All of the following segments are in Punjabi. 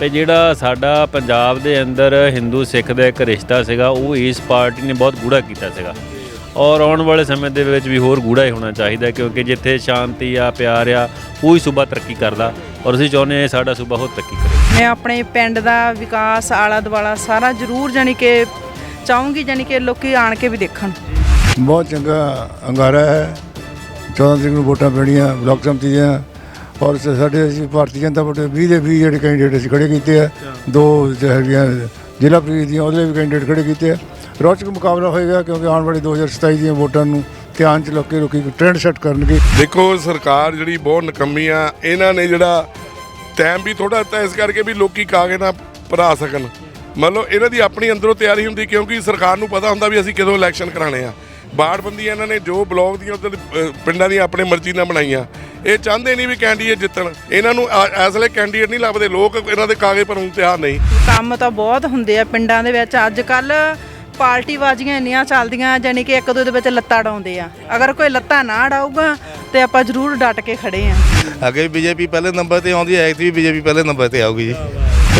ਤੇ ਜਿਹੜਾ ਸਾਡਾ ਪੰਜਾਬ ਦੇ ਅੰਦਰ ਹਿੰਦੂ ਸਿੱਖ ਦਾ ਇੱਕ ਰਿਸ਼ਤਾ ਸੀਗਾ ਉਹ ਇਸ ਪਾਰਟੀ ਨੇ ਬਹੁਤ ਗੂੜਾ ਕੀਤਾ ਸੀਗਾ। ਔਰ ਆਉਣ ਵਾਲੇ ਸਮੇਂ ਦੇ ਵਿੱਚ ਵੀ ਹੋਰ ਗੂੜਾ ਹੀ ਹੋਣਾ ਚਾਹੀਦਾ ਕਿਉਂਕਿ ਜਿੱਥੇ ਸ਼ਾਂਤੀ ਆ ਪਿਆਰ ਆ ਉਹੀ ਸੂਬਾ ਤਰੱਕੀ ਕਰਦਾ ਔਰ ਅਸੀਂ ਚਾਹੁੰਦੇ ਹਾਂ ਸਾਡਾ ਸੂਬਾ ਹੋਰ ਤਰੱਕੀ ਕਰੇ। ਮੈਂ ਆਪਣੇ ਪਿੰਡ ਦਾ ਵਿਕਾਸ ਆਲਾ ਦੁਆਲਾ ਸਾਰਾ ਜ਼ਰੂਰ ਜਾਣੀ ਕਿ ਚਾਹੂੰਗੀ ਜਾਣੀ ਕਿ ਲੋਕੀ ਆਣ ਕੇ ਵੀ ਦੇਖਣ। ਬਹੁਤ ਚੰਗਾ ਅੰਗਾਰਾ ਹੈ। 14 ਤਰੀਕ ਨੂੰ ਵੋਟਾਂ ਪੈਣੀਆਂ ਬਲਾਕ ਸੰਮਤੀ ਦੀਆਂ। ਔਰ ਸ- ਸਾਡੇ ਅਸੀਂ ਭਾਰਤੀ ਜਨਤਾ ਪਾਰਟੀ ਦੇ 20 ਦੇ 20 ਜਿਹੜੇ ਕੈਂਡੀਡੇਟ ਅਸੀਂ ਖੜੇ ਕੀਤੇ ਆ ਦੋ ਜੋ ਹੈਗੀਆਂ ਜ਼ਿਲ੍ਹਾ ਪ੍ਰੀਸ਼ਦ ਦੀਆਂ ਉਹਦੇ ਵੀ ਕੈਂਡੀਡੇਟ ਖੜੇ ਕੀਤੇ ਆ। ਰੌਚਕ ਮੁਕਾਬਲਾ ਹੋਏਗਾ ਕਿਉਂਕਿ ਆਉਣ ਵਾਲੀ 2027 ਦੀਆਂ ਵੋਟਾਂ ਨੂੰ ਧਿਆਨ ਚ ਲੋਕੀ ਲੋਕੀ ਟ੍ਰੈਂਡ ਸੈੱਟ ਕਰਨਗੇ। ਦੇਖੋ ਸਰਕਾਰ ਜਿਹੜੀ ਬਹੁਤ ਨਕੰਮੀ ਆ ਇਹਨਾਂ ਨੇ ਜਿਹੜਾ ਟਾਈਮ ਵੀ ਥੋੜਾ ਦਿੱਤਾ ਇਸ ਕਰਕੇ ਵੀ ਲੋਕੀ ਕਾਗੇ ਨਾ ਭਰਾ ਸਕਣ। ਮੰਨ ਲਓ ਇਹਨਾਂ ਦੀ ਆਪਣੀ ਅੰਦਰੋਂ ਤਿਆਰੀ ਹੁੰਦੀ ਕਿਉਂਕਿ ਸਰਕਾਰ ਨੂੰ ਪਤਾ ਹੁੰਦਾ ਵੀ ਅਸੀਂ ਕਦੋਂ ਇਲੈਕਸ਼ਨ ਕਰਾਣੇ ਆ। ਬਾੜਬੰਦੀ ਇਹਨਾਂ ਨੇ ਜੋ ਬਲੌਕ ਦੀਆਂ ਉੱਧਰ, ਪਿੰਡਾਂ ਦੀਆਂ ਆਪਣੇ ਮਰਜ਼ੀ ਨਾਲ ਬਣਾਈਆਂ। ਇਹ ਚਾਹੁੰਦੇ ਨਹੀਂ ਵੀ ਕੈਂਡੀਡੇਟ ਜਿੱਤਣ। ਇਹਨਾਂ ਨੂੰ ਵੇਲੇ ਕੈਂਡੀਡੇਟ ਨਹੀਂ ਲੱਭਦੇ। ਲੋਕ ਇਹਨਾਂ ਦੇ ਕਾਗਜ਼ ਭਰਨ ਤਿਆਰ ਨਹੀਂ। ਕੰਮ ਤਾਂ ਬਹੁਤ ਹੁੰਦੇ ਆ ਪਿੰਡਾਂ ਦੇ ਵਿੱਚ। ਅੱਜ ਕੱਲ ਪਾਰਟੀ ਬਾਜ਼ੀਆਂ ਇੰਨੀਆਂ ਚੱਲਦੀਆਂ ਜਾਣੀ ਕਿ ਇੱਕ ਦੂਜੇ ਦੇ ਵਿੱਚ ਲੱਤਾਂ ਡਾਉਂਦੇ ਆ। ਅਗਰ ਕੋਈ ਲੱਤਾਂ ਨਾ ਡਾਊਗਾ ਤੇ ਆਪਾਂ ਜ਼ਰੂਰ ਡਟ ਕੇ ਖੜੇ ਆ। ਅੱਗੇ ਬੀਜੇਪੀ ਪਹਿਲੇ ਨੰਬਰ ਤੇ ਆਉਂਦੀ ਹੈ ਐਤਕੀ ਵੀ ਬੀਜੇਪੀ ਪਹਿਲੇ ਨੰਬਰ ਤੇ ਆਊਗੀ ਜੀ।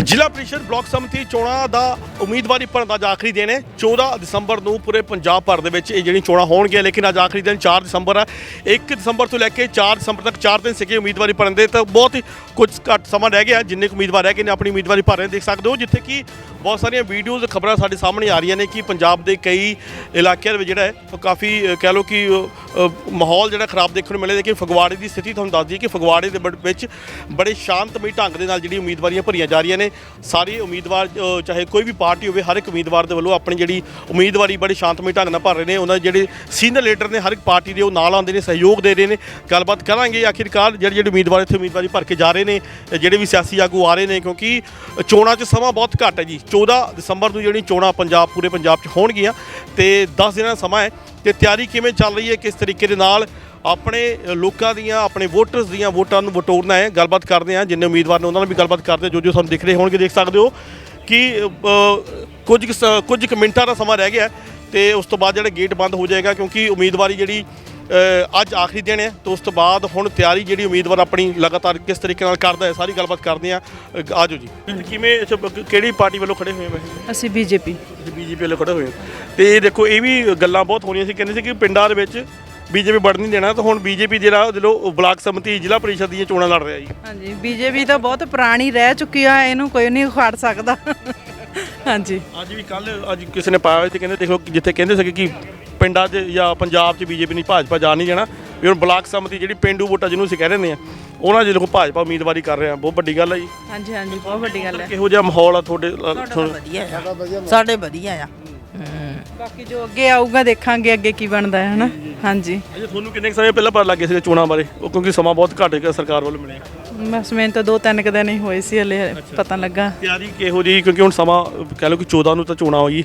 ਜ਼ਿਲ੍ਹਾ ਪ੍ਰੀਸ਼ਦ ਬਲਾਕ ਸਮਿਤੀ ਚੋਣਾਂ ਦਾ ਉਮੀਦਵਾਰੀ ਭਰਨ ਦਾ ਅੱਜ ਆਖਰੀ ਦਿਨ ਹੈ। 14 ਦਸੰਬਰ ਨੂੰ ਪੂਰੇ ਪੰਜਾਬ ਭਰ ਦੇ ਵਿੱਚ ਇਹ ਜਿਹੜੀ ਚੋਣਾਂ ਹੋਣਗੀਆਂ, ਲੇਕਿਨ ਅੱਜ ਆਖਰੀ ਦਿਨ 4 ਦਸੰਬਰ ਹੈ। 1 ਦਸੰਬਰ ਤੋਂ ਲੈ ਕੇ 4 ਦਸੰਬਰ ਤੱਕ 4 ਦਿਨ ਸੀਗੇ ਉਮੀਦਵਾਰੀ ਭਰਨ ਦੇ, ਤਾਂ ਬਹੁਤ ਹੀ ਕੁਝ ਘੱਟ ਸਮਾਂ ਰਹਿ ਗਿਆ। ਜਿੰਨੇ ਕੁ ਉਮੀਦਵਾਰ ਰਹਿ ਗਏ ਨੇ, ਆਪਣੀ ਉਮੀਦਵਾਰੀ ਭਰ ਰਹੇ ਦੇਖ ਸਕਦੇ ਹੋ, ਜਿੱਥੇ ਕਿ ਬਹੁਤ ਸਾਰੀਆਂ ਵੀਡੀਓਜ਼ ਖਬਰਾਂ ਸਾਡੇ ਸਾਹਮਣੇ ਆ ਰਹੀਆਂ ਨੇ ਕਿ ਪੰਜਾਬ ਦੇ ਕਈ ਇਲਾਕਿਆਂ ਦੇ ਵਿੱਚ ਜਿਹੜਾ ਹੈ ਉਹ ਕਾਫੀ ਅ, ਕਹਿ ਲਓ ਕਿ ਅ, ਅ, ਮਾਹੌਲ ਜਿਹੜਾ ਖਰਾਬ ਦੇਖਣ ਨੂੰ ਮਿਲਿਆ ਲੇਕਿਨ ਫਗਵਾੜੇ ਦੀ ਸਥਿਤੀ ਤੁਹਾਨੂੰ ਦੱਸ ਦਈਏ ਕਿ ਫਗਵਾੜੇ ਦੇ ਬੜ- ਵਿੱਚ ਬੜੇ ਸ਼ਾਂਤਮਈ ਢੰਗ ਦੇ ਨਾਲ ਜਿਹੜੀ ਉਮੀਦਵਾਰੀਆਂ ਭਰੀਆਂ ਜਾ ਰਹੀਆਂ ਨੇ। ਸਾਰੇ ਉਮੀਦਵਾਰ ਅ, ਚਾਹੇ ਕੋਈ ਵੀ ਪਾਰਟੀ ਹੋਵੇ ਹਰ ਇੱਕ ਉਮੀਦਵਾਰ ਦੇ ਵੱਲੋਂ ਆਪਣੀ ਜਿਹੜੀ ਉਮੀਦਵਾਰੀ ਬੜੇ ਸ਼ਾਂਤਮਈ ਢੰਗ ਨਾਲ ਭਰ ਰਹੇ ਨੇ। ਉਹਨਾਂ ਦੇ ਜਿਹੜੇ ਸੀਨੀਅਰ ਲੀਡਰ ਨੇ ਹਰ ਇੱਕ ਪਾਰਟੀ ਦੇ ਉਹ ਨਾਲ ਆਉਂਦੇ ਨੇ ਸਹਿਯੋਗ ਦੇ ਰਹੇ ਨੇ। ਗੱਲਬਾਤ ਕਰਾਂਗੇ ਆਖਿਰਕਾਰ ਜਿਹੜੇ ਜਿਹੜੇ ਉਮੀਦਵਾਰ ਇੱਥੇ ਉਮੀਦਵਾਰੀ ਭਰ ਕੇ ਜਾ ਰਹੇ ਨੇ ਤੇ ਜਿਹੜੇ ਵੀ ਸਿਆਸੀ ਆਗੂ ਆ ਰਹੇ ਨੇ ਕਿਉਂਕਿ ਚੋਣਾਂ 'ਚ ਸਮਾਂ ਬਹੁਤ ਘੱਟ ਹੈ ਜੀ। 14 ਦਸੰਬਰ ਨੂੰ ਜਿਹੜੀ ਚੋਣਾਂ ਪੰਜਾਬ ਪੂਰੇ ਪੰਜਾਬ 'ਚ ਹੋਣਗੀਆਂ ਤੇ 10 ਦਿਨਾਂ ਦਾ ਸਮਾਂ ਹੈ ਤੇ ਤਿਆਰੀ ਕਿਵੇਂ ਚੱਲ ਰਹੀ ਹੈ ਕਿਸ ਤਰੀਕੇ ਦੇ ਨਾਲ ਆਪਣੇ ਲੋਕਾਂ ਦੀਆਂ ਆਪਣੇ ਵੋਟਰਸ ਦੀਆਂ ਵੋਟਾਂ ਨੂੰ ਵਟੋਰਨਾ ਹੈ ਗੱਲਬਾਤ ਕਰਦੇ ਹਾਂ। ਜਿੰਨੇ ਉਮੀਦਵਾਰ ਨੇ ਉਹਨਾਂ ਨਾਲ ਵੀ ਗੱਲਬਾਤ ਕਰਦੇ ਹਾਂ ਜੋ ਜੋ ਸਾਨੂੰ ਦਿਖ ਰਹੇ ਹੋਣਗੇ ਦੇਖ ਸਕਦੇ ਹੋ ਕਿ ਅ, ਕੁਝ ਕੁ ਸ- ਕੁਝ ਕੁ ਮਿੰਟਾਂ ਦਾ ਸਮਾਂ ਰਹਿ ਗਿਆ ਹੈ ਤੇ ਉਸ ਤੋਂ ਬਾਅਦ ਜਿਹੜਾ ਗੇਟ ਬੰਦ ਹੋ ਜਾਏਗਾ ਕਿਉਂਕਿ ਉਮੀਦਵਾਰੀ ਜਿਹੜੀ ਅੱਜ ਆਖਰੀ ਦਿਨ ਹੈ ਤੇ ਉਸ ਤੋਂ ਬਾਅਦ ਹੁਣ ਤਿਆਰੀ ਜਿਹੜੀ ਉਮੀਦਵਾਰ ਆਪਣੀ ਲਗਾਤਾਰ ਕਿਸ ਤਰੀਕੇ ਨਾਲ ਕਰਦਾ ਹੈ ਸਾਰੀ ਗੱਲਬਾਤ ਕਰਦੇ ਹਾਂ। ਅ, ਆਜੋ ਜੀ। ਕਿਵੇਂ ਕਿਹੜੀ ਪਾਰਟੀ ਵੱਲੋਂ ਖੜੇ ਹੋਏ ਮੈਂ ਅਸੀਂ ਬੀਜੇਪੀ। ਬੀਜੇਪੀ ਵੱਲੋਂ ਖੜੇ ਹੋਏ। ਤੇ ਇਹ ਦੇਖੋ ਇਹ ਵੀ ਗੱਲਾਂ ਬਹੁਤ ਹੋ ਰਹੀਆਂ ਸੀ। ਕਹਿੰਦੇ ਸੀ ਕਿ ਪਿੰਡਾਂ ਦੇ ਵਿੱਚ ਬੀਜੇਪੀ ਵੜ ਨਹੀਂ ਦੇਣਾ ਤਾਂ ਹੁਣ ਬੀਜੇਪੀ ਜਿਹੜਾ ਉਹ ਦਿਲੋਂ ਬਲਾਕ ਸਮਿਤੀ ਜ਼ਿਲ੍ਹਾ ਪਰਿਸ਼ਦ ਦੀਆਂ ਚੋਣਾਂ ਲੜ ਰਿਹਾ ਜੀ। ਹਾਂਜੀ ਬੀਜੇਪੀ ਤਾਂ ਬਹੁਤ ਪੁਰਾਣੀ ਰਹਿ ਚੁੱਕੀ ਆ ਇਹਨੂੰ ਕੋਈ ਨਹੀਂ ਖੜ ਸਕਦਾ। ਹਾਂਜੀ। ਅੱਜ ਵੀ ਕੱਲ ਅੱਜ ਕਿਸੇ ਨੇ ਪਾਇਆ ਹੋਇਆ ਤੇ ਕਹਿੰਦੇ ਦੇਖੋ ਜਿੱਥੇ ਕਹਿੰਦੇ ਸੀ ਕਿ ਪਿੰਡਾਂ 'ਚ ਜਾਂ ਪੰਜਾਬ 'ਚ ਬੀਜੇਪੀ ਨਹੀਂ ਭਾਜਪਾ ਜਾ ਨਹੀਂ ਜਾਣਾ ਵੀ ਹੁਣ ਬਲਾਕ ਸਮਿਤੀ ਜਿਹੜੀ ਪਿੰਡੂ ਵੋਟਾਂ ਜਿਹਨੂੰ ਅਸੀਂ ਕਹਿ ਰਹੇ ਆ ਉਹਨਾਂ ਜਿਹਦੇ ਕੋਲ ਭਾਜਪਾ ਉਮੀਦਵਾਰੀ ਕਰ ਰਹੇ ਆ ਬਹੁਤ ਵੱਡੀ ਗੱਲ ਹੈ ਜੀ। ਹਾਂਜੀ ਹਾਂਜੀ ਬਹੁਤ ਵੱਡੀ ਗੱਲ ਹੈ ਕਿਹੋ ਜਿਹਾ ਮਾਹੌਲ ਆ ਤੁਹਾਡੇ ਤੁਹਾਨੂੰ ਵਧੀਆ ਆ ਸਾਡੇ ਵਧੀਆ ਆ। ਬਾਕੀ ਜੋ ਅੱਗੇ ਆਊਗਾ ਦੇਖਾਂਗੇ ਅੱਗੇ ਕੀ ਬਣਦਾ ਹੈ ਹਨਾ? ਹਾਂਜੀ। ਅੱਛਾ ਤੁਹਾਨੂੰ ਕਿੰਨੇ ਕੁ ਸਮੇਂ ਪਹਿਲਾਂ ਪਤਾ ਲੱਗ ਸੀ ਚੋਣਾਂ ਬਾਰੇ? ਉਹ ਕਿਉਂਕਿ ਸਮਾਂ ਬਹੁਤ ਘੱਟ ਗਿਆ ਸਰਕਾਰ ਵੱਲੋਂ ਮਿਲਿਆ। ਬਸ ਮੈਨੂੰ ਤਾਂ ਦੋ ਤਿੰਨ ਕੁ ਦਿਨ ਹੀ ਹੋਏ ਸੀ ਹਲੇ ਪਤਾ ਲੱਗਾ। ਤਿਆਰੀ ਕਿਹੋ ਜੀ ਕਿਉਂਕਿ ਹੁਣ ਸਮਾਂ ਕਹਿ ਲਓ ਕਿ 14 ਨੂੰ ਤਾਂ ਚੋਣਾਂ ਹੋਈ।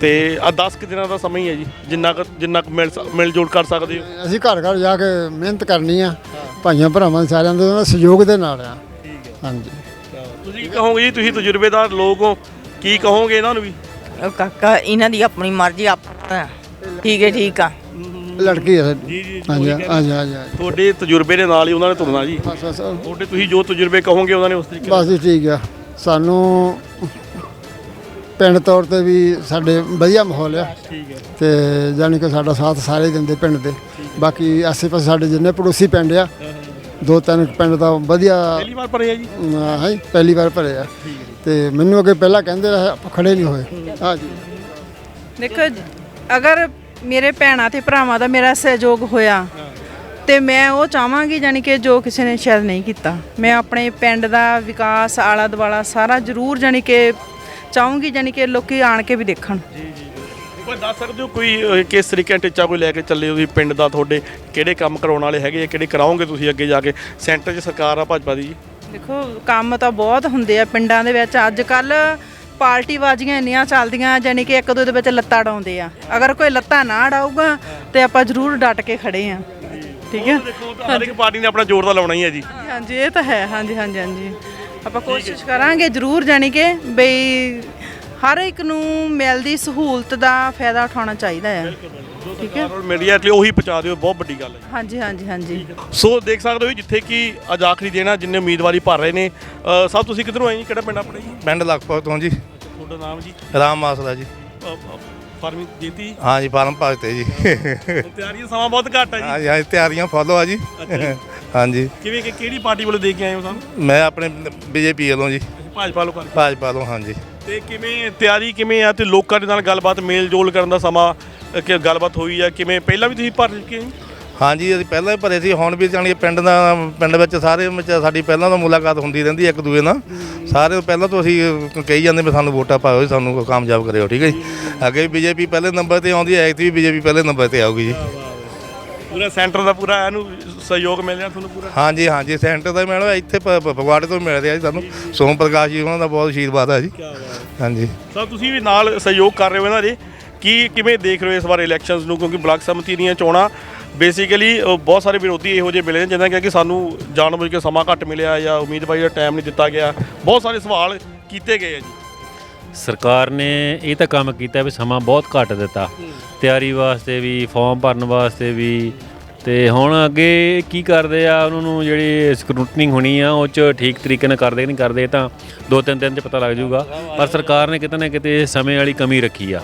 ਤੇ ਆ 10 ਕੁ ਦਿਨਾਂ ਦਾ ਸਮਾਂ ਹੀ ਹੈ ਜੀ ਜਿੰਨਾ ਕੁ ਜਿੰਨਾ ਕੁ ਮਿਲ ਮਿਲ ਜੋਲ ਕਰ ਸਕਦੇ ਹੋ। ਅਸੀਂ ਘਰ ਘਰ ਜਾ ਕੇ ਮਿਹਨਤ ਕਰਨੀ ਆ ਭਾਈਆਂ ਭਰਾਵਾਂ ਸਾਰਿਆਂ ਦੇ ਨਾਲ ਸਹਿਯੋਗ ਦੇ ਨਾਲ ਆ। ਹਾਂਜੀ। ਤੁਸੀਂ ਕਹੋਗੇ ਜੀ ਤੁਸੀਂ ਤਜਰਬੇਦਾਰ ਲੋਕ ਹੋ ਕੀ ਕਹੋਗੇ ਇਹਨਾਂ ਨੂੰ ਵੀ? ਉਹ ਕਾਕਾ ਇਹਨਾਂ ਦੀ ਆਪਣੀ ਮਰਜ਼ੀ ਆਪਣਾ ਠੀਕ ਹੈ ਠੀਕ ਆ। ਲੜਕੀ ਆ ਸਾਡੀ। ਹਾਂਜੀ ਹਾਂਜੀ ਹਾਂਜੀ ਹਾਂਜੀ। ਤੁਹਾਡੇ ਤਜਰਬੇ ਦੇ ਨਾਲ ਹੀ ਉਹਨਾਂ ਨੇ ਤੁਰਨਾ ਜੀ। ਬਸ ਬਸ। ਤੁਹਾਡੇ ਤੁਸੀਂ ਜੋ ਤਜਰਬੇ ਕਹੋਗੇ ਉਹਨਾਂ ਨੇ ਉਸ ਤਰੀਕੇ ਬਸ ਜੀ ਠੀਕ ਆ। ਸਾਨੂੰ ਪਿੰਡ ਤੌਰ ਤੇ ਵੀ ਸਾਡੇ ਵਧੀਆ ਮਾਹੌਲ ਆ। ਠੀਕ ਹੈ। ਤੇ ਜਾਣੀ ਕਿ ਸਾਡਾ ਸਾਥ ਸਾਰੇ ਦਿੰਦੇ ਪਿੰਡ ਦੇ। ਬਾਕੀ ਆਸੇ ਪਾਸੇ ਸਾਡੇ ਜਿੰਨੇ ਪੜੋਸੀ ਪਿੰਡ ਆ ਦੋ ਤਿੰਨ ਪਿੰਡ ਦਾ ਵਧੀਆ ਪਹਿਲੀ ਵਾਰ ਪਰੇ ਆ ਜੀ? ਹੈ ਪਹਿਲੀ ਵਾਰ ਭਰੇ ਆ। ਤੇ ਮੈਨੂੰ ਅੱਗੇ ਪਹਿਲਾਂ ਕਹਿੰਦੇ ਰਹੇ ਆਪਾਂ ਖੜੇ ਨਹੀਂ ਹੋਏ। ਹਾਂਜੀ ਦੇਖੋ ਅਗਰ ਮੇਰੇ ਭੈਣਾਂ ਤੇ ਭਰਾਵਾਂ ਦਾ ਮੇਰਾ ਸਹਿਯੋਗ ਹੋਇਆ ਤੇ ਮੈਂ ਉਹ ਚਾਹਾਂਗੀ ਜਾਨੀ ਕਿ ਜੋ ਕਿਸੇ ਨੇ ਸ਼ਾਇਦ ਨਹੀਂ ਕੀਤਾ। ਮੈਂ ਆਪਣੇ ਪਿੰਡ ਦਾ ਵਿਕਾਸ ਆਲਾ ਦੁਆਲਾ ਸਾਰਾ ਜ਼ਰੂਰ ਜਾਨੀ ਕਿ ਚਾਹੂੰਗੀ ਜਾਨੀ ਕਿ ਲੋਕੀ ਆਣ ਕੇ ਵੀ ਦੇਖਣ। ਕੋਈ ਦੱਸ ਸਕਦੇ ਹੋ ਕੋਈ ਅਹ, ਕਿਸ ਤਰੀਕੇ ਨਾਲ ਟੀਚਾ ਕੋਈ ਲੈ ਕੇ ਚੱਲੇ ਹੋ ਤੁਸੀਂ ਪਿੰਡ ਦਾ ਤੁਹਾਡੇ? ਕਿਹੜੇ ਕੰਮ ਕਰਾਉਣ ਵਾਲੇ ਹੈਗੇ ਆ ਕਿਹੜੇ ਕਰਾਓਗੇ ਤੁਸੀਂ ਅੱਗੇ ਜਾ ਕੇ? ਸੈਂਟਰ 'ਚ ਸਰਕਾਰ ਆ ਭਾਜਪਾ ਦੀ ਜੀ। ਦੇਖੋ ਕੰਮ ਤਾਂ ਬਹੁਤ ਹੁੰਦੇ ਆ ਪਿੰਡਾਂ ਦੇ ਵਿੱਚ। ਅੱਜ ਕੱਲ ਪਾਰਟੀ ਬਾਜ਼ੀਆਂ ਇੰਨੀਆਂ ਚੱਲਦੀਆਂ ਜਾਨੀ ਕਿ ਇੱਕ ਦੂਜੇ ਦੇ ਵਿੱਚ ਲੱਤਾਂ ਡਾਉਂਦੇ ਆ। ਅਗਰ ਕੋਈ ਲੱਤਾਂ ਨਾ ਡਾਊਗਾ ਤੇ ਆਪਾਂ ਜ਼ਰੂਰ ਡਟ ਕੇ ਖੜੇ ਆ। ਠੀਕ ਹੈ? ਦੇਖੋ ਹਰ ਇੱਕ ਪਾਰਟੀ ਨੇ ਆਪਣਾ ਜ਼ੋਰ ਤਾਂ ਲਾਉਣਾ ਹੀ ਹੈ ਜੀ। ਹਾਂਜੀ ਇਹ ਤਾਂ ਹੈ। ਹਾਂਜੀ ਹਾਂਜੀ ਹਾਂਜੀ। ਆਪਾਂ ਕੋਸ਼ਿਸ਼ ਕਰਾਂਗੇ ਜ਼ਰੂਰ ਜਾਣੀ ਕਿ ਬਈ ਹਰ ਇੱਕ ਨੂੰ ਮਿਲਦੀ ਸਹੂਲਤ ਦਾ ਫਾਇਦਾ ਉਠਾਉਣਾ ਚਾਹੀਦਾ ਹੈ ਠੀਕ ਹੈ? ਔਰ ਮੀਡੀਆ ਲਈ ਉਹੀ ਪਹੁੰਚਾ ਦਿਓ ਬਹੁਤ ਵੱਡੀ ਗੱਲ ਹੈ ਹਾਂਜੀ ਹਾਂਜੀ ਹਾਂਜੀ। ਸੋ ਦੇਖ ਸਕਦੇ ਹੋ ਜਿੱਥੇ ਕਿ ਅੱਜ ਆਖਰੀ ਦਿਨ ਆ ਜਿੰਨੇ ਉਮੀਦਵਾਰੀ ਭਰ ਰਹੇ ਨੇ ਅ, ਸਾਹਿਬ ਤੁਸੀਂ ਕਿੱਧਰੋਂ ਆਏ ਜੀ? ਕਿਹੜਾ ਪਿੰਡ ਆਪਣਾ ਜੀ? ਪਿੰਡ ਲਖਪਤ ਤੋਂ ਜੀ। ਤੁਹਾਡਾ ਨਾਮ ਜੀ? ਰਾਮ ਮਾਸਲਾ ਜੀ। ਫਾਰਮਿੰਗ ਜੀਤੀ? ਹਾਂ ਜੀ ਫਾਰਮ ਭਗਤੇ ਜੀ। ਤਿਆਰੀਆਂ ਸਮਾਂ ਬਹੁਤ ਘੱਟ ਹੈ ਜੀ। ਹਾਂ ਜੀ ਹਾਂ ਜੀ, ਤਿਆਰੀਆਂ ਫੋਲੋ ਆ ਜੀ। ਹਾਂਜੀ। ਕਿਵੇਂ ਕਿ ਕਿਹੜੀ ਪਾਰਟੀ ਵੱਲੋਂ ਦੇ ਕੇ ਆਏ ਹੋ ਸਾਨੂੰ? ਮੈਂ ਆਪਣੇ ਬੀਜੇਪੀ ਵੱਲੋਂ ਜੀ। ਭਾਜਪਾ ਲੋਕਾਂ ਨੂੰ ਭਾਜਪਾ ਤੋਂ ਹਾਂਜੀ। ਤੇ ਕਿਵੇਂ ਤਿਆਰੀ ਕਿਵੇਂ ਆ ਤੇ ਲੋਕਾਂ ਦੇ ਨਾਲ ਗੱਲਬਾਤ ਮੇਲ ਜੋਲ ਕਰਨ ਦਾ ਸਮਾਂ ਅ, ਕਿ ਗੱਲਬਾਤ ਹੋਈ ਆ ਕਿਵੇਂ ਪਹਿਲਾਂ ਵੀ ਤੁਸੀਂ ਭਰ ਚੁੱਕੇ ਹੋ? ਹਾਂਜੀ ਅਸੀਂ ਪਹਿਲਾਂ ਹੀ ਭਰੇ ਸੀ ਹੁਣ ਵੀ ਜਾਣੀ ਪਿੰਡ ਦਾ ਪਿੰਡ ਵਿੱਚ ਸਾਰੇ ਵਿੱਚ ਸਾਡੀ ਪਹਿਲਾਂ ਤੋਂ ਮੁਲਾਕਾਤ ਹੁੰਦੀ ਰਹਿੰਦੀ ਹੈ ਇੱਕ ਦੂਏ ਨਾਲ। ਸਾਰੇ ਪਹਿਲਾਂ ਤੋਂ ਅਸੀਂ ਕਹੀ ਜਾਂਦੇ ਵੀ ਸਾਨੂੰ ਵੋਟਾਂ ਪਾਓ ਸਾਨੂੰ ਕਾਮਯਾਬ ਕਰਿਓ ਠੀਕ ਹੈ ਜੀ। ਅੱਗੇ ਵੀ ਬੀਜੇਪੀ ਪਹਿਲੇ ਨੰਬਰ ਤੇ ਆਉਂਦੀ ਹੈ ਐਕਟ ਵੀ ਬੀਜੇਪੀ ਪਹਿਲੇ ਨੰਬਰ ਤੇ ਆਊਗੀ ਜੀ। ਪੂਰਾ ਸੈਂਟਰ ਦਾ ਪੂਰਾ ਇਹਨੂੰ ਸਹਿਯੋਗ ਮਿਲ ਰਿਹਾ ਤੁਹਾਨੂੰ ਪੂਰਾ? ਹਾਂਜੀ ਹਾਂਜੀ ਸੈਂਟਰ ਦਾ ਮੈਡਮ ਇੱਥੇ ਫਗਵਾੜੇ ਤੋਂ ਮਿਲ ਰਿਹਾ ਜੀ ਸਾਨੂੰ। ਸੋਮ ਪ੍ਰਕਾਸ਼ ਜੀ ਉਹਨਾਂ ਦਾ ਬਹੁਤ ਆਸ਼ੀਰਵਾਦ ਹੈ ਜੀ। ਹਾਂਜੀ। ਸਰ ਤੁਸੀਂ ਵੀ ਨਾਲ ਸਹਿਯੋਗ ਕਰ ਰਹੇ ਹੋ ਇਹਨਾਂ ਦੇ। ਕੀ ਕਿਵੇਂ ਦੇਖ ਰਹੇ ਹੋ ਇਸ ਵਾਰ ਇਲੈਕਸ਼ਨਸ ਨੂੰ? ਕਿਉਂਕਿ ਬਲਾਕ ਸਮਿਤੀ ਦੀਆਂ ਚੋਣਾਂ ਬੇਸਿਕਲੀ ਬਹੁਤ ਸਾਰੇ ਵਿਰੋਧੀ ਇਹੋ ਜਿਹੇ ਮਿਲੇ ਨੇ ਜਿਨ੍ਹਾਂ ਕਿਹਾ ਕਿ ਸਾਨੂੰ ਜਾਣਬੁੱਝ ਕੇ ਸਮਾਂ ਘੱਟ ਮਿਲਿਆ ਜਾਂ ਉਮੀਦਵਾਰੀ ਦਾ ਟਾਈਮ ਨਹੀਂ ਦਿੱਤਾ ਗਿਆ। ਬਹੁਤ ਸਾਰੇ ਸਵਾਲ ਕੀਤੇ ਗਏ ਆ ਜੀ। ਸਰਕਾਰ ਨੇ ਇਹ ਤਾਂ ਕੰਮ ਕੀਤਾ ਵੀ ਸਮਾਂ ਬਹੁਤ ਘੱਟ ਦਿੱਤਾ। ਤਿਆਰੀ ਵਾਸਤੇ ਵੀ ਫਾਰਮ ਭਰਨ ਵਾਸਤੇ ਵੀ। ਤੇ ਹੁਣ ਅੱਗੇ ਕੀ ਕਰਦੇ ਆ? ਉਹਨਾਂ ਨੂੰ ਜਿਹੜੀ ਸਕਰੂਟਨਿੰਗ ਹੋਣੀ ਆ, ਉਹ ਚ ਠੀਕ ਤਰੀਕੇ ਨਾਲ ਕਰਦੇ ਨਹੀਂ ਕਰਦੇ ਤਾਂ ਦੋ ਤਿੰਨ ਦਿਨ ਚ ਪਤਾ ਲੱਗ ਜਾਊਗਾ। ਪਰ ਸਰਕਾਰ ਨੇ ਕਿਤੇ ਨਾ ਕਿਤੇ ਸਮੇਂ ਵਾਲੀ ਕਮੀ ਰੱਖੀ ਆ।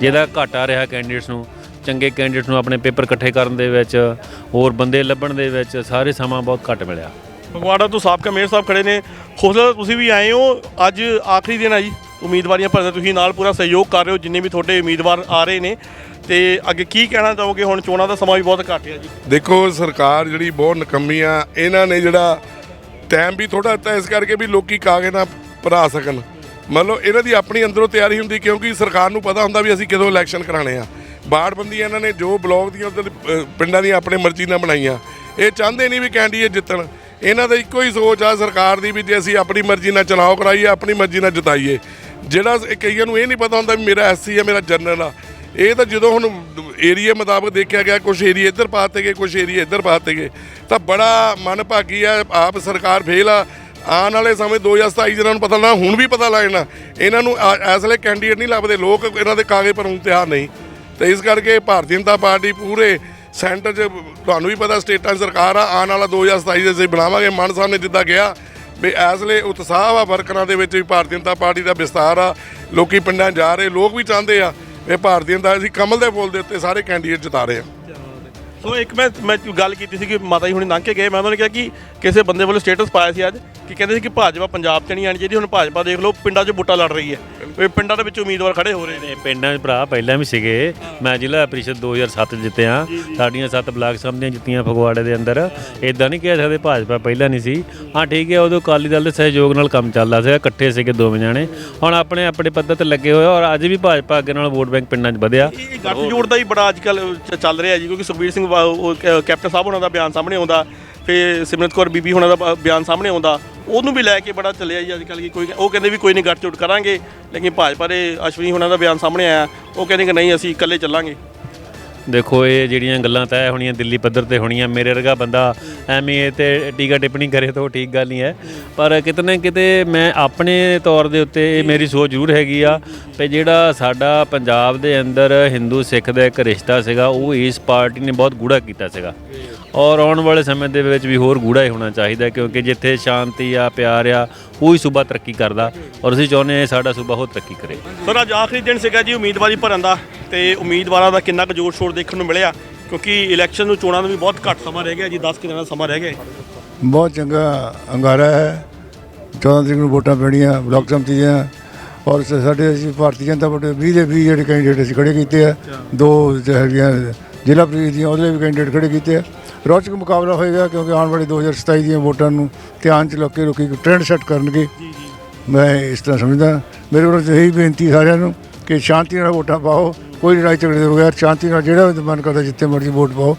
ਜਿਹਦਾ ਘਾਟਾ ਰਿਹਾ ਕੈਂਡੀਡੇਟਸ ਨੂੰ, ਚੰਗੇ ਕੈਂਡੀਡੇਟਸ ਨੂੰ ਆਪਣੇ ਪੇਪਰ ਇਕੱਠੇ ਕਰਨ ਦੇ ਵਿੱਚ, ਹੋਰ ਬੰਦੇ ਲੱਭਣ ਦੇ ਵਿੱਚ, ਸਾਰੇ ਸਮਾਂ ਬਹੁਤ ਘੱਟ ਮਿਲਿਆ। ਫਗਵਾੜਾ ਤੋਂ ਸਾਬਕਾ ਮੇਅਰ ਸਾਹਿਬ ਖੜੇ ਨੇ। ਹੌਸਲਾ ਤੁਸੀਂ ਵੀ ਆਏ ਹੋ? ਅੱਜ ਆਖਰੀ ਦਿਨ ਆ ਜੀ। ਉਮੀਦਵਾਰੀਆਂ ਭਰਦੇ ਤੁਸੀਂ ਨਾਲ ਪੂਰਾ ਸਹਿਯੋਗ ਕਰ ਰਹੇ ਹੋ ਜਿੰਨੇ ਵੀ ਤੁਹਾਡੇ ਉਮੀਦਵਾਰ ਆ ਰਹੇ ਨੇ। ਤੇ ਅੱਗੇ ਕੀ ਕਹਿਣਾ ਚਾਹੋਗੇ? ਹੁਣ ਚੋਣਾਂ ਦਾ ਸਮਾਂ ਵੀ ਬਹੁਤ ਘੱਟ ਹੈ ਜੀ। ਦੇਖੋ ਸਰਕਾਰ ਜਿਹੜੀ ਬਹੁਤ ਨਕੰਮੀ ਆ ਇਹਨਾਂ ਨੇ ਜਿਹੜਾ ਟਾਈਮ ਵੀ ਥੋੜਾ ਦਿੱਤਾ ਇਸ ਕਰਕੇ ਵੀ ਲੋਕੀ ਕਾਗੇ ਨਾ ਭਰਾ ਸਕਣ। ਮਤਲਬ ਇਹਨਾਂ ਦੀ ਆਪਣੀ ਅੰਦਰੋਂ ਤਿਆਰੀ ਹੁੰਦੀ ਕਿਉਂਕਿ ਸਰਕਾਰ ਨੂੰ ਪਤਾ ਹੁੰਦਾ ਵੀ ਅਸੀਂ ਕਦੋਂ ਇਲੈਕਸ਼ਨ ਕਰਾਣੇ ਆ। ਬਾੜਬੰਦੀਆਂ ਇਹਨਾਂ ਨੇ ਜੋ ਬਲਾਕ ਦੀਆਂ ਉੱਧਰ, ਪਿੰਡਾਂ ਦੀਆਂ ਆਪਣੇ ਮਰਜ਼ੀ ਨਾਲ ਬਣਾਈਆਂ। ਇਹ ਚਾਹੁੰਦੇ ਨਹੀਂ ਵੀ ਕੈਂਡੀਡੇਟ ਜਿੱਤਣ। ਇਹਨਾਂ ਦਾ ਇੱਕੋ ਹੀ ਸੋਚ ਆ ਸਰਕਾਰ ਦੀ ਵੀ ਜੇ ਅਸੀਂ ਆਪਣੀ ਮਰਜ਼ੀ ਨਾਲ ਚੁਣਾਵ ਕਰਾਈਏ ਆਪਣੀ ਮਰਜ਼ੀ ਨਾਲ ਜਿਤਾਈਏ। ਜਿਹੜਾ ਕਈਆਂ ਨੂੰ ਇਹ ਨਹੀਂ ਪਤਾ ਹੁੰਦਾ ਵੀ ਮੇਰਾ ਐਸਸੀ ਆ ਮੇਰਾ ਜਨਰਲ ਆ। ਇਹ ਤਾਂ ਜਦੋਂ ਹੁਣ ਏਰੀਆ ਮੁਤਾਬਕ ਦੇਖਿਆ ਗਿਆ ਕੁਝ ਏਰੀਆ ਇੱਧਰ ਪਾਤੇ ਗਏ ਕੁਝ ਏਰੀਆ ਇੱਧਰ ਪਾਤੇ ਗਏ, ਤਾਂ ਬੜਾ ਮਨ ਭਾਗੀ ਆ, ਆਪ ਸਰਕਾਰ ਫੇਲ ਆ। ਆਉਣ ਵਾਲੇ ਸਮੇਂ 2027 ਜਿਹਨਾਂ ਨੂੰ ਪਤਾ ਨਾ, ਹੁਣ ਵੀ ਪਤਾ ਲੱਗਣਾ ਇਹਨਾਂ ਨੂੰ ਆ- ਇਸ ਵੇਲੇ ਕੈਂਡੀਡੇਟ ਨਹੀਂ ਲੱਭਦੇ, ਲੋਕ ਇਹਨਾਂ ਦੇ ਕਾਗਜ਼ ਭਰਨ ਤਿਆਰ ਨਹੀਂ। ਤੇ ਇਸ ਕਰਕੇ ਭਾਰਤੀ ਜਨਤਾ ਪਾਰਟੀ ਪੂਰੇ ਸੈਂਟਰ 'ਚ, ਤੁਹਾਨੂੰ ਵੀ ਪਤਾ, ਸਟੇਟਾਂ 'ਚ ਸਰਕਾਰ ਆ। ਆਉਣ ਵਾਲਾ 2027 ਦੇ ਅਸੀਂ ਬਣਾਵਾਂਗੇ, ਮਾਨ ਸਾਹਿਬ ਨੇ ਜਿੱਦਾਂ ਗਿਆ। ਵੀ ਇਸ ਲਈ ਉਤਸ਼ਾਹ ਆ ਵਰਕਰਾਂ ਦੇ ਵਿੱਚ ਵੀ ਭਾਰਤੀ ਜਨਤਾ ਪਾਰਟੀ ਦਾ ਵਿਸਤਾਰ ਆ, ਲੋਕੀ ਪਿੰਡਾਂ ਜਾ ਰਹੇ, ਲੋਕ ਵੀ ਚਾਹੁੰਦੇ ਆ ਇਹ ਭਾਰਤੀ ਜਨਤਾ ਅਸੀਂ ਕਮਲ ਦੇ ਫੁੱਲ ਦੇ ਉੱਤੇ ਸਾਰੇ ਕੈਂਡੀਡੇਟ ਜਿਤਾ ਰਹੇ ਆ ਸੋ ਇੱਕ ਮੈਂ ਮੈਂ ਗੱਲ ਕੀਤੀ ਸੀ ਕਿ ਮਾਤਾ ਜੀ ਹੁਣੇ ਲੰਘ ਕੇ ਗਏ ਮੈਂ ਉਹਨਾਂ ਨੇ ਕਿਹਾ ਕਿ ਕਿਸੇ ਬੰਦੇ ਵੱਲੋਂ ਸਟੇਟਸ ਪਾਇਆ ਸੀ ਅੱਜ ਕਿ ਕਹਿੰਦੇ ਸੀ ਕਿ ਭਾਜਪਾ ਪੰਜਾਬ 'ਚ ਨਹੀਂ ਆਣੀ ਚਾਹੀਦੀ ਹੁਣ ਭਾਜਪਾ ਦੇਖ ਲਓ ਪਿੰਡਾਂ 'ਚ ਵੋਟਾਂ ਲੜ ਰਹੀ ਹੈ। ਇਹ ਪਿੰਡਾਂ ਦੇ ਵਿੱਚ ਉਮੀਦਵਾਰ ਖੜੇ ਹੋ ਰਹੇ ਨੇ। ਪਿੰਡਾਂ 'ਚ ਭਰਾ ਪਹਿਲਾਂ ਵੀ ਸੀਗੇ। ਮੈਂ ਜ਼ਿਲ੍ਹਾ ਪ੍ਰੀਸ਼ਦ 2007 'ਚ ਜਿੱਤਿਆ। ਸਾਡੀਆਂ ਸੱਤ ਬਲਾਕ ਸਮਝੀਆਂ ਜਿੱਤੀਆਂ ਫਗਵਾੜੇ ਦੇ ਅੰਦਰ। ਇਦਾਂ ਨਹੀਂ ਕਹਿ ਸਕਦੇ ਭਾਜਪਾ ਪਹਿਲਾਂ ਨਹੀਂ ਸੀ। ਹਾਂ ਠੀਕ ਹੈ ਉਦੋਂ ਅਕਾਲੀ ਦਲ ਦੇ ਸਹਿਯੋਗ ਨਾਲ ਕੰਮ ਚੱਲਦਾ ਸੀਗਾ ਇਕੱਠੇ ਸੀਗੇ ਦੋਵੇਂ ਜਾਣੇ। ਹੁਣ ਆਪਣੇ ਆਪਣੇ ਪੱਧਰ ਤੇ ਲੱਗੇ ਹੋਏ ਔਰ ਅੱਜ ਵੀ ਭਾਜਪਾ ਅੱਗੇ ਨਾਲ ਵੋਟ ਬੈਂਕ ਪਿੰਡਾਂ 'ਚ ਵਧਿਆ। ਗੱਠਜੋੜ ਦਾ ਹੀ ਬੜਾ ਅੱਜ ਕੱਲ ਚੱਲ ਰਿਹਾ ਜੀ ਕਿਉਂਕਿ ਸੁਖਬੀਰ ਸਿੰਘ ਕੈਪਟਨ ਸਾਹਿਬ ਉਹਨਾਂ ਦਾ ਬਿਆਨ ਸਾਹਮਣੇ ਆਉਂਦਾ, ਫਿਰ ਸਿਮਰਤ ਕੌਰ ਬੀਬੀ ਉਹਨਾਂ ਦਾ ਬਿਆਨ ਸਾਹਮਣੇ ਆਉਂਦਾ, ਉਹਨੂੰ ਵੀ ਲੈ ਕੇ ਬੜਾ ਚੱਲਿਆ ਜੀ ਅੱਜ ਕੱਲ੍ਹ ਕੱਲ ਕੋਈ, ਉਹ ਕਹਿੰਦੇ ਵੀ ਕੋਈ ਨਹੀਂ ਗੱਠਜੋੜ ਕਰਾਂਗੇ, ਲੇਕਿਨ ਭਾਜਪਾ ਦੇ ਅਸ਼ਵਨੀ ਉਹਨਾਂ ਦਾ ਬਿਆਨ ਸਾਹਮਣੇ ਆਇਆ, ਉਹ ਕਹਿੰਦੇ ਕਿ ਨਹੀਂ, ਅਸੀਂ ਇਕੱਲੇ ਚੱਲਾਂਗੇ। ਦੇਖੋ, ਇਹ ਜਿਹੜੀਆਂ ਗੱਲਾਂ ਤੈਅ ਹੋਣੀਆਂ ਦਿੱਲੀ ਪੱਧਰ ਤੇ ਹੋਣੀਆਂ, ਮੇਰੇ ਵਰਗਾ ਬੰਦਾ ਐਵੇਂ ਇਹ ਤੇ ਟੀਕਾ ਟਿੱਪਣੀ ਕਰੇ ਤਾਂ ਉਹ ਠੀਕ ਗੱਲ ਨਹੀਂ ਹੈ। ਪਰ ਕਿਤੇ ਨਾ ਕਿਤੇ ਮੈਂ ਆਪਣੇ ਤੌਰ ਦੇ ਉੱਤੇ ਇਹ ਮੇਰੀ ਸੋਚ ਜ਼ਰੂਰ ਹੈਗੀ ਆ ਕਿ ਜਿਹੜਾ ਸਾਡਾ ਪੰਜਾਬ ਦੇ ਅੰਦਰ ਹਿੰਦੂ ਸਿੱਖ ਦਾ ਇੱਕ ਰਿਸ਼ਤਾ ਸੀਗਾ, ਉਹ ਇਸ ਪਾਰਟੀ ਨੇ ਬਹੁਤ ਗੂੜਾ ਕੀਤਾ ਸੀਗਾ। ਔਰ ਆਉਣ ਵਾਲੇ ਸਮੇਂ ਦੇ ਵਿੱਚ ਵੀ ਹੋਰ ਗੂੜਾ ਹੀ ਹੋਣਾ ਚਾਹੀਦਾ ਕਿਉਂਕਿ ਜਿੱਥੇ ਸ਼ਾਂਤੀ ਆ ਪਿਆਰ ਆ ਉਹੀ ਸੂਬਾ ਤਰੱਕੀ ਕਰਦਾ ਔਰ ਅਸੀਂ ਚਾਹੁੰਦੇ ਹਾਂ ਸਾਡਾ ਸੂਬਾ ਹੋਰ ਤਰੱਕੀ ਕਰੇ। ਸਰ ਅੱਜ ਆਖਰੀ ਦਿਨ ਸੀਗਾ ਜੀ ਉਮੀਦਵਾਰੀ ਭਰਨ ਦਾ ਤੇ ਉਮੀਦਵਾਰਾਂ ਦਾ ਕਿੰਨਾ ਕੁ ਜੋਰ ਸ਼ੋਰ ਦੇਖਣ ਨੂੰ ਮਿਲਿਆ ਕਿਉਂਕਿ ਇਲੈਕਸ਼ਨ ਨੂੰ ਚੋਣਾਂ ਨੂੰ ਵੀ ਬਹੁਤ ਘੱਟ ਸਮਾਂ ਰਹਿ ਗਿਆ ਜੀ 10 ਕੁ ਦਿਨਾਂ ਦਾ ਸਮਾਂ ਰਹਿ ਗਿਆ। ਬਹੁਤ ਚੰਗਾ ਅੰਗਾਰਾ ਹੈ। 14 ਤਰੀਕ ਨੂੰ ਵੋਟਾਂ ਪੈਣੀਆਂ ਬਲਾਕ ਸਮਿਤੀ ਦੀਆਂ। ਔਰ ਸਾਡੇ ਅਸੀਂ ਭਾਰਤੀ ਜਨਤਾ ਪਾਰਟੀ 20 ਦੇ 20 ਜਿਹੜੇ ਕੈਂਡੀਡੇਟ ਅਸੀਂ ਖੜੇ ਕੀਤੇ ਆ। ਦੋ ਤੇ ਹੈਗੀਆਂ ਜ਼ਿਲ੍ਹਾ ਪ੍ਰੀਸ਼ਦ ਦੀਆਂ ਉਹਦੇ ਵੀ ਕੈਂਡੀਡੇਟ ਖੜੇ ਕੀਤੇ ਆ। ਰੌਚਕ ਮੁਕਾਬਲਾ ਹੋਏਗਾ ਕਿਉਂਕਿ ਆਉਣ ਵਾਲੀ 2027 ਦੀਆਂ ਵੋਟਾਂ ਨੂੰ ਧਿਆਨ ਚ ਰੱਖ ਕੇ ਲੋਕੀ ਟ੍ਰੈਂਡ ਸੈੱਟ ਕਰਨਗੇ। ਮੈਂ ਇਸ ਤਰ੍ਹਾਂ ਸਮਝਦਾ। ਮੇਰੇ ਵੱਲੋਂ ਤਾਂ ਇਹੀ ਬੇਨਤੀ ਸਾਰਿਆਂ ਨੂੰ ਕਿ ਸ਼ਾਂਤੀ ਨਾਲ ਵੋਟਾਂ ਪਾਓ ਕੋਈ ਲੜਾਈ ਝਗੜੇ ਦੇ ਬਗੈਰ ਸ਼ਾਂਤੀ ਨਾਲ ਜਿਹੜਾ ਵੀ ਮਨ ਕਰਦਾ ਜਿੱਥੇ ਮਰਜ਼ੀ ਵੋਟ ਪਾਓ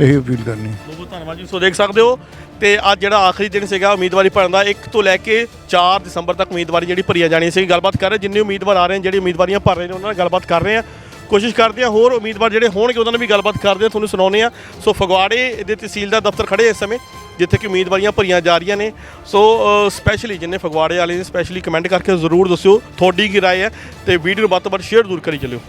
ਇਹੀ ਅਪੀਲ ਕਰਨੀ ਬਹੁਤ ਬਹੁਤ ਧੰਨਵਾਦ ਜੀ। ਸੋ ਦੇਖ ਸਕਦੇ ਹੋ ਤੇ ਅੱਜ ਜਿਹੜਾ ਆਖਰੀ ਦਿਨ ਸੀਗਾ ਉਮੀਦਵਾਰੀ ਭਰਨ ਦਾ 1 ਤੋਂ ਲੈ ਕੇ 4 ਦਸੰਬਰ ਤੱਕ ਉਮੀਦਵਾਰੀ ਜਿਹੜੀ ਭਰੀਆਂ ਜਾਣੀ ਸੀ। ਗੱਲਬਾਤ ਕਰ ਰਹੇ ਜਿੰਨੇ ਉਮੀਦਵਾਰ ਆ ਰਹੇ ਨੇ ਜਿਹੜੀ ਉਮੀਦਵਾਰੀਆਂ ਭਰ ਰਹੇ ਨੇ ਉਹਨਾਂ ਨਾਲ ਗੱਲਬਾਤ ਕਰ ਰਹੇ ਆ ਕੋਸ਼ਿਸ਼ ਕਰਦੇ ਆ, ਹੋਰ ਉਮੀਦਵਾਰ ਜਿਹੜੇ ਹੋਣਗੇ ਉਹਨਾਂ ਨਾਲ ਵੀ ਗੱਲਬਾਤ ਕਰਦੇ ਆ, ਤੁਹਾਨੂੰ ਸੁਣਾਉਂਦੇ ਆ। ਸੋ ਫਗਵਾੜੇ ਦੇ ਤਹਿਸੀਲ ਦਾ ਦਫ਼ਤਰ ਖੜੇ ਇਸ ਸਮੇਂ, ਜਿੱਥੇ ਕਿ ਉਮੀਦਵਾਰੀਆਂ ਭਰੀਆਂ ਜਾ ਰਹੀਆਂ ਨੇ। ਸੋ ਸਪੈਸ਼ਲੀ ਜਿੰਨੇ ਫਗਵਾੜੇ ਵਾਲੇ ਨੇ ਸਪੈਸ਼ਲੀ ਕਮੈਂਟ ਕਰਕੇ ਜ਼ਰੂਰ ਦੱਸਿਓ, ਤੁਹਾਡੀ ਕੀ ਰਾਏ ਹੈ ਤੇ ਵੀਡੀਓ ਨੂੰ ਵੱਧ ਤੋਂ ਵੱਧ ਸ਼ੇਅਰ ਜ਼ਰੂਰ ਕਰੀ ਚੱਲਿਓ।